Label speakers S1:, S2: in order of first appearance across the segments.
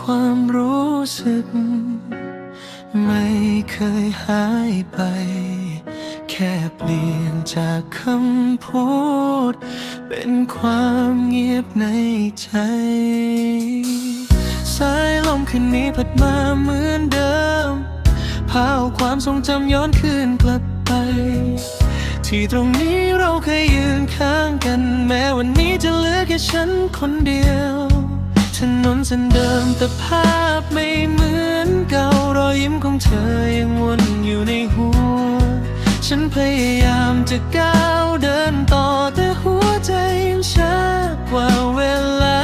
S1: ความรู้สึก ไม่เคยหายไป แค่เปลี่ยนจากคำพูด เป็นความเงียบในใจ สายลมคืนนี้พัดมาเหมือนเดิมพาเอาความทรงจำย้อนคืนกลับไป ที่ตรงนี้เราเคยยืนข้างกัน แม้วันนี้จะเหลือแค่ฉันคนเดียว นนเส้นเดิมแต่ภาพไม่เหมือนเก่ารอยยิ้มของเธอยังวนอยู่ในหัว ฉันพยายามจะก้าวเดินต่อแต่หัวใจยังช้ากว่าเวลา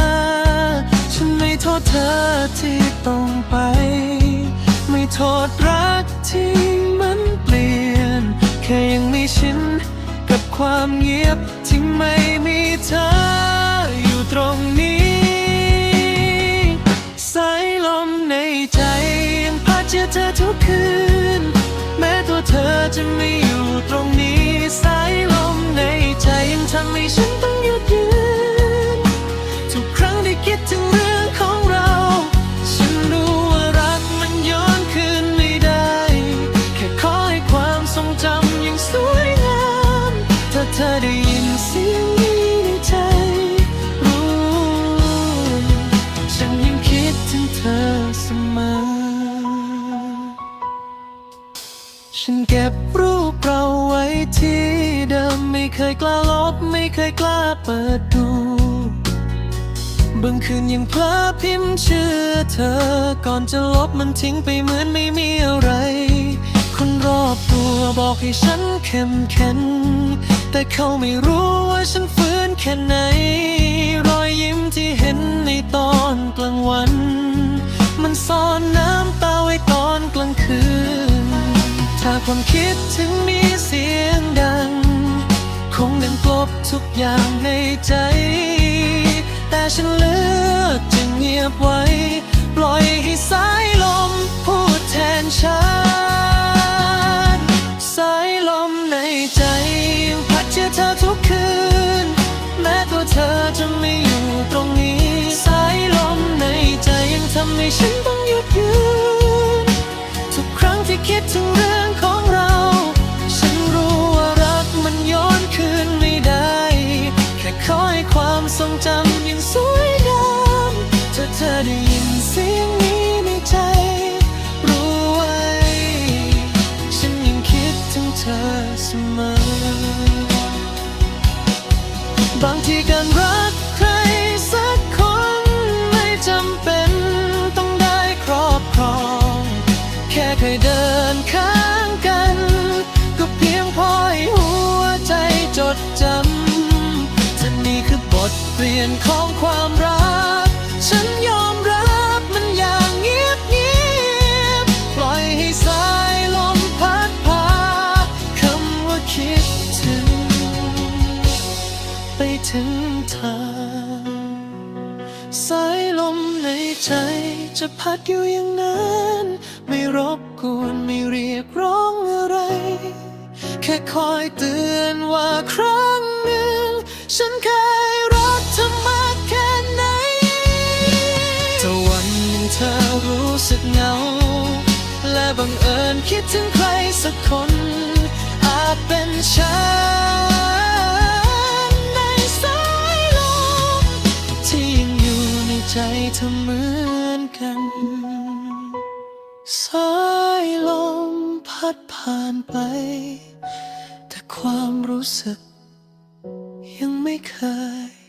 S1: ฉันไม่โทษเธอที่ต้องไป ไม่โทษรักที่มันเปลี่ยน แค่ยังไม่ชินกับความเงียบที่ไม่มีเธออยู่ตรงนี้ ยเธอทุกคืน แม้ตัวเธอจะไม่อยู่ตรงนี้สายลมในใจยังทำให้ฉันต้อง ฉันเก็บรูปเราไว้ที่เดิมไม่เคยกล้าลบไม่เคยกล้าเปิดดูบางคืนยังเพลอพิมพ์ชื่อเธอ ก่อนจะลบมันทิ้งไปเหมือนไม่มีอะไร คนรอบตัวบอกให้ฉันเข้มแข็งแต่เขาไม่รู้ว่าฉันฟื้นแค่ไหน รอยยิ้มที่เห็นในตอนกลางวัน มันซ่อน ถ้าความคิดถึงมีเสียงดัง คงดังกลบทุกอย่างในใจ แต่ฉันเลือกจะเงียบไว้ ปล่อยให้สายลมพูดแทนฉัน สายลมในใจยังพัดเจอเธอทุกคืน แม้ตัวเธอจะไม่อยู่ตรงนี้ สายลมในใจยังทำให้ฉันต้องหยุด ดถึงเรื่องของเรา ฉันรู้ว่ารักมันย้อนคืนไม่ได้ แค่ขอให้ความทรงจำยังสวยงามถ้าเธอได้ยินเสียงนี้ในใจ รู้ไว้ ฉันยังคิดถึงเธอเสมอ บางทีการรัก จดจำถ้านี่คือบทเรียนของความรัก ฉันยอมรับมันอย่างเงียบเงียบๆปล่อยให้สายลมพัดพาคำว่าคิดถึง ไปถึงเธอสายลมในใจจะพัดอยู่อย่างนั้น ไม่รบกวนไม่เรียกร้อง ค่คอยเตือนว่าครั้งหนึ่ง ฉันเคยรักเธอมากแค่ไหนถ้าวันหนึ่งเธอรู้สึกเหงา และบังเอิญคิดถึงใครสักคน อาจเป็นฉันในสายลมที่ยังอยู่ในใจเธอเหมือนกันสายลมพัดผ่านไป ความรู้สึก ยังไม่เคย